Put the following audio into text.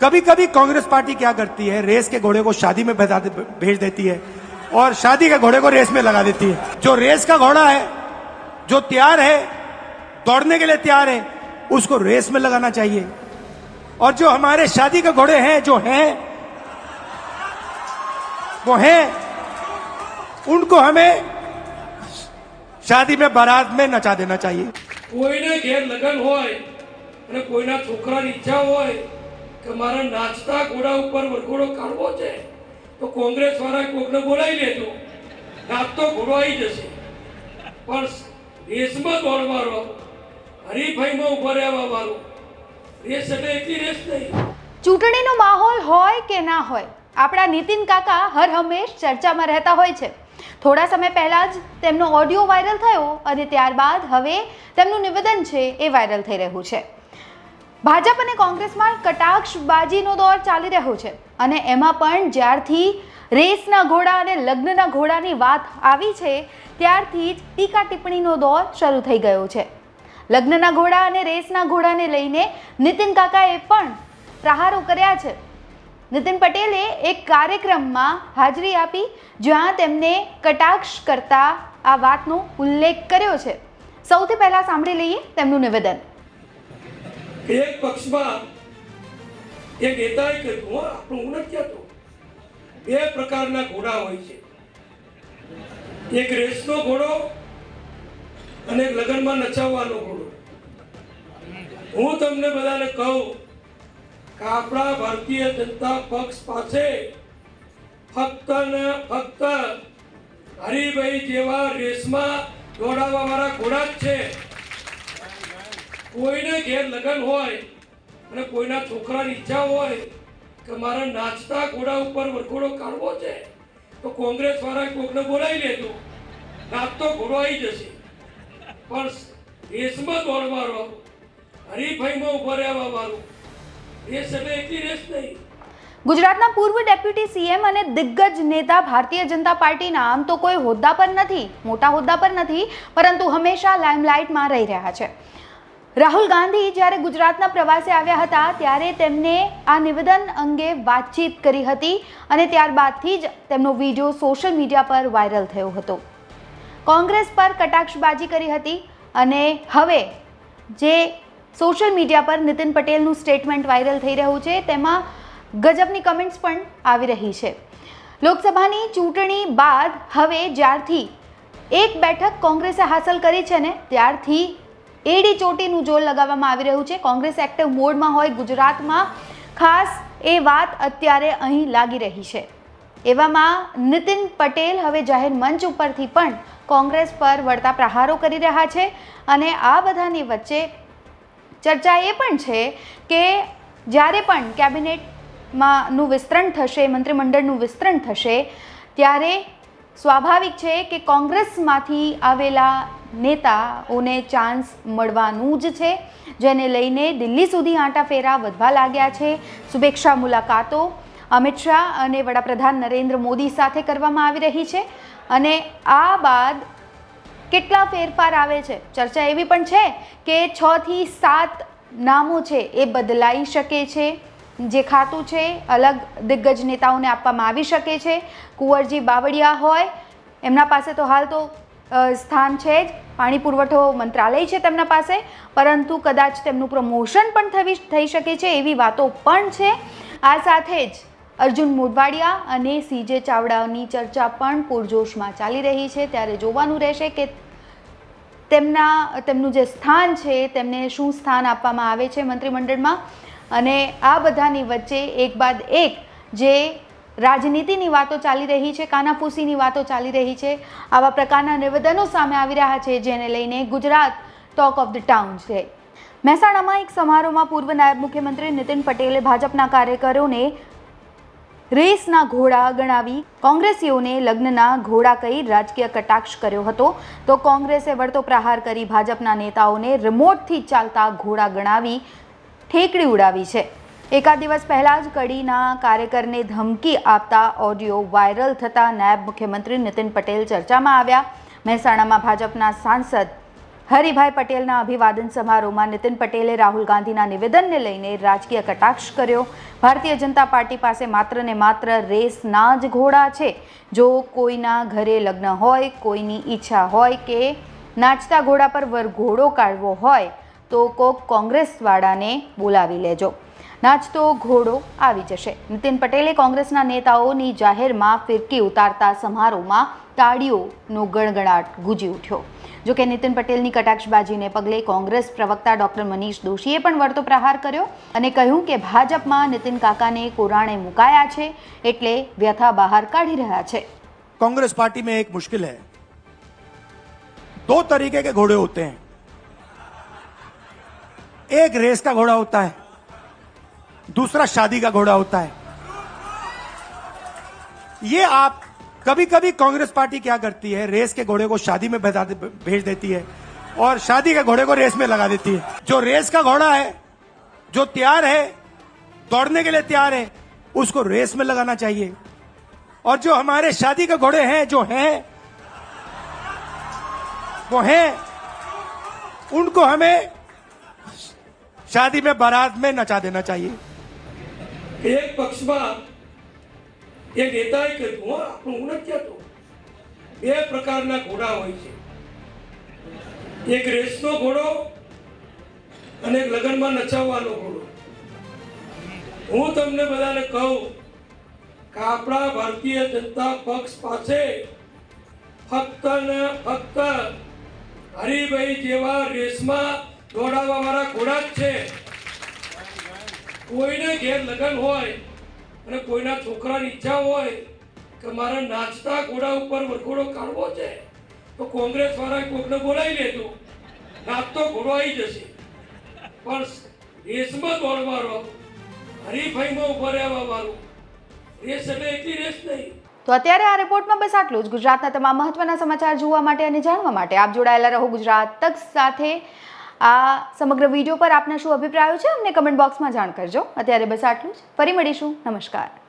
कभी कभी कांग्रेस पार्टी क्या करती है रेस के घोड़े को शादी में भेजा दे- भेज देती है और शादी के घोड़े को रेस में लगा देती है जो रेस का घोड़ा है जो तैयार है दौड़ने के लिए तैयार है उसको रेस में लगाना चाहिए और जो हमारे शादी के घोड़े हैं जो हैं वो हैं उनको हमें शादी में बारात में नचा देना चाहिए કોઈને ઘેર લગ્ન હોય અને કોઈના છોકરાની ઈચ્છા હોય કે નાચતા ઘોડા ઉપર વરઘોડો કાઢવો છે? તો કોંગ્રેસ વાળા કોકને બોલાવી લેજો. નાચતો ઘોડો આવી જશે. પણ રેસમાં દોડવાનો હરીફાઈમાં ઊભા રહેવા વાળો રેસ એટલે એટલી રેસ નહીં. ચૂંટણીનો માહોલ હોય કે ના હોય, આપણા નીતિન કાકા હર હંમેશ ચર્ચામાં રહેતા હોય છે. થોડા સમય પહેલા જ તેમનો ઓડિયો વાયરલ થયો અને ત્યારબાદ હવે તેમનું નિવેદન છે એ વાયરલ થઈ રહ્યું છે. ભાજપ અને કોંગ્રેસમાં કટાક્ષબાજીનો દોર ચાલી રહ્યો છે. અને એમાં પણ જ્યારથી રેસના ઘોડા અને લગ્નના ઘોડાની વાત આવી છે, ત્યારથી જ ટીકા ટિપ્પણીનો દોર શરૂ થઈ ગયો છે. લગ્નના ઘોડા અને રેસના ઘોડાને લઈને નીતિન કાકાએ પણ પ્રહારો કર્યા છે. નીતિન પટેલે એક કાર્યક્રમમાં હાજરી આપી, જ્યાં તેમને કટાક્ષ કરતા આ વાતનો ઉલ્લેખ કર્યો છે. સૌથી પહેલાં સાંભળી લઈએ તેમનું નિવેદન. એક પક્ષમાં એ નેતાએ કહ્યું આપણું હું નથી હતો બે પ્રકારના ઘોડા હોય છે. એક રેસનો ઘોડો અને લગ્નમાં નચાવવાનો ઘોડો. હું તમને બધાને કહું કે આપણા ભારતીય જનતા પક્ષ પાસે ફક્ત ને ફક્ત હરિભાઈ જેવા રેસમાં દોડાવવા વાળા ઘોડા જ છે. કોઈને ઘેર લગ્ન હોય અને કોઈના છોકરાની ઈચ્છા હોય કે મારા નાચતા ઘોડા ઉપર વરઘોડો કાઢવો છે, તો કોંગ્રેસ વાળા કોકને બોલાવી લેજો. નાચતો ઘોડો આવી જશે. પણ રેસમાં દોડવાનો હરીફાઈમાં ઊભા રહેવા વાળું. રેસ એટલે એટલી રેસ નહીં. ગુજરાતના પૂર્વ ડેપ્યુટી સીએમ અને દિગ્ગજ નેતા ભારતીય જનતા પાર્ટીના આમ તો કોઈ હોદ્દા પર નથી, મોટા હોદ્દા પર નથી, પરંતુ હંમેશા લાઇમલાઇટમાં રહી રહ્યા છે. રાહુલ ગાંધી જ્યારે ગુજરાતના પ્રવાસે આવ્યા હતા, ત્યારે તેમને આ નિવેદન અંગે વાતચીત કરી હતી અને ત્યારબાદથી જ તેમનો વીડિયો સોશિયલ મીડિયા પર વાયરલ થયો હતો. કોંગ્રેસ પર કટાક્ષબાજી કરી હતી અને હવે જે સોશિયલ મીડિયા પર નીતિન પટેલનું સ્ટેટમેન્ટ વાયરલ થઈ રહ્યું છે, તેમાં ગજબની કમેન્ટ્સ પણ આવી રહી છે. લોકસભાની ચૂંટણી બાદ હવે જ્યારથી એક બેઠક કોંગ્રેસે હાંસલ કરી છે ને, ત્યારથી એડી ચોટીનું જોર લગાવવામાં આવી રહ્યું છે. કોંગ્રેસ એક્ટિવ મોડમાં હોય ગુજરાતમાં. ખાસ એ વાત અત્યારે અહીં લાગી રહી છે. એવામાં નીતિન પટેલ હવે જાહેર મંચ ઉપરથી પણ કોંગ્રેસ પર વળતા પ્રહારો કરી રહ્યા છે અને આ બધાની વચ્ચે ચર્ચા એ પણ છે કે જ્યારે પણ કેબિનેટમાં નું વિસ્તરણ થશે, મંત્રીમંડળનું વિસ્તરણ થશે, ત્યારે સ્વાભાવિક છે કે કોંગ્રેસમાંથી આવેલા નેતાઓને ચાન્સ મળવાનું જ છે. જેને લઈને દિલ્હી સુધી આંટાફેરા વધવા લાગ્યા છે. શુભેચ્છા મુલાકાતો અમિત શાહ અને વડાપ્રધાન નરેન્દ્ર મોદી સાથે કરવામાં આવી રહી છે. અને આ બાદ કેટલા ફેરફાર આવે છે? ચર્ચા એવી પણ છે કે છ થી સાત નામો છે એ બદલાઈ શકે છે. જે ખાતું છે, અલગ દિગ્ગજ નેતાઓને આપવામાં આવી શકે છે. કુંવરજી બાવળિયા હોય, એમના પાસે તો હાલ તો સ્થાન છે જ. પાણી પુરવઠો મંત્રાલય છે તેમના પાસે. પરંતુ કદાચ તેમનું પ્રમોશન પણ થવી, થઈ શકે છે એવી વાતો પણ છે. આ સાથે જ અર્જુન મોઢવાડિયા અને સીજે ચાવડાની ચર્ચા પણ પૂરજોશમાં ચાલી રહી છે. ત્યારે જોવાનું રહેશે કે તેમના, તેમનું જે સ્થાન છે, તેમને શું સ્થાન આપવામાં આવે છે મંત્રીમંડળમાં. અને આ બધાની વચ્ચે એક બાદ એક જે રાજનીતિની વાતો ચાલી રહી છે, કાનાફૂસીની વાતો ચાલી રહી છે. આવા પ્રકારના નિવેદનો સામે આવી રહ્યા છે, જેને લઈને Gujarat talk of the town છે. મહેસાણામાં એક સમારોહમાં પૂર્વ નાયબ મુખ્યમંત્રી નીતિન પટેલે ભાજપના કાર્યકરોને રેસના ઘોડા ગણાવી, કોંગ્રેસીઓને લગ્નના ઘોડા કહી રાજકીય કટાક્ષ કર્યો હતો. તો કોંગ્રેસે વળતો પ્રહાર કરી ભાજપના નેતાઓને રિમોટથી ચાલતા ઘોડા ગણાવી, ઠેકડી ઉડાવી છે. એકાદ દિવસ પહેલા જ કડીના કાર્યકરને ધમકી આપતા ઓડિયો વાયરલ થતા નાયબ મુખ્યમંત્રી નીતિન પટેલ ચર્ચામાં આવ્યા. મહેસાણામાં ભાજપના સાંસદ હરિભાઈ પટેલના અભિવાદન સમારોહમાં નીતિન પટેલે રાહુલ ગાંધીના નિવેદનને લઈને રાજકીય કટાક્ષ કર્યો. ભારતીય જનતા પાર્ટી પાસે માત્ર ને માત્ર રેસના જ ઘોડા છે. જો કોઈના ઘરે લગ્ન હોય, કોઈની ઈચ્છા હોય કે નાચતા ઘોડા પર વરઘોડો કાઢવો હોય, તો કોક કોંગ્રેસવાળાને બોલાવી લેજો. નાચતો ઘોડો આવી જશે નીતિન પટેલે કોંગ્રેસના નેતાઓની જાહેરમાં ફિરકી ઉતારતા સમારોહમાં તાળીઓનો ગણગણાટ ગુંજી ઉઠ્યો જો કે નીતિન પટેલની કટાક્ષબાજીને પગલે કોંગ્રેસ પ્રવક્તા ડોક્ટર મનીષ દોશીએ પણ વળતો પ્રહાર કર્યો અને કહ્યું કે ભાજપમાં નીતિન કાકાને કોરાણે મુકાયા છે એટલે વ્યથા બહાર કાઢી રહ્યા છે कांग्रेस पार्टी में एक मुश्किल है दो तरीके के घोड़े होते हैं एक रेस का घोड़ा होता है दूसरा शादी का घोड़ा होता है। ये आप कभी कभी कांग्रेस पार्टी क्या करती है? रेस के घोड़े को शादी में भेज देती है और शादी के घोड़े को रेस में लगा देती है। जो रेस का घोड़ा है, जो तैयार है, दौड़ने के लिए तैयार है, उसको रेस में लगाना चाहिए। और जो हमारे शादी के घोड़े हैं, जो हैं, वो हैं, उनको हमें शादी में बारात में नचा देना चाहिए। એક પક્ષમાં એ નેતાએ કહ્યું આપણું હું નથી હતો બે પ્રકારના ઘોડા હોય છે. એક રેસનો ઘોડો અને એક લગ્નમાં નચાવવાનો ઘોડો. હું તમને બધાને કહું કે આપણા ભારતીય જનતા પક્ષ પાસે ફક્ત ને ફક્ત હરિભાઈ જેવા રેસમાં દોડાવવા વાળા ઘોડા જ છે. કોઈને ઘેર લગ્ન હોય અને કોઈના છોકરાની ઈચ્છા હોય કે મારે નાચતા ઘોડા ઉપર વરઘોડો કાઢવો છે, તો કોંગ્રેસ વાળા કોકને બોલાવી લેજો. નાચતો ઘોડો આવી જશે. પણ રેસમાં દોડવાનો હરીફાઈમાં ઊભા રહેવા મારું. રેસ એટલે એટલી રેસ નહીં. તો અત્યારે આ રિપોર્ટમાં બસ આટલું જ. ગુજરાતના તમામ મહત્વના સમાચાર જોવા માટે અને જાણવા માટે આપ જોડાયેલા રહો ગુજરાત તક સાથે. આ સમગ્ર વીડિયો પર આપના શું અભિપ્રાયો છે, અમને કમેન્ટ બોક્સમાં જાણ કરજો. અત્યારે બસ આટલું જ. ફરી મળીશું. નમસ્કાર.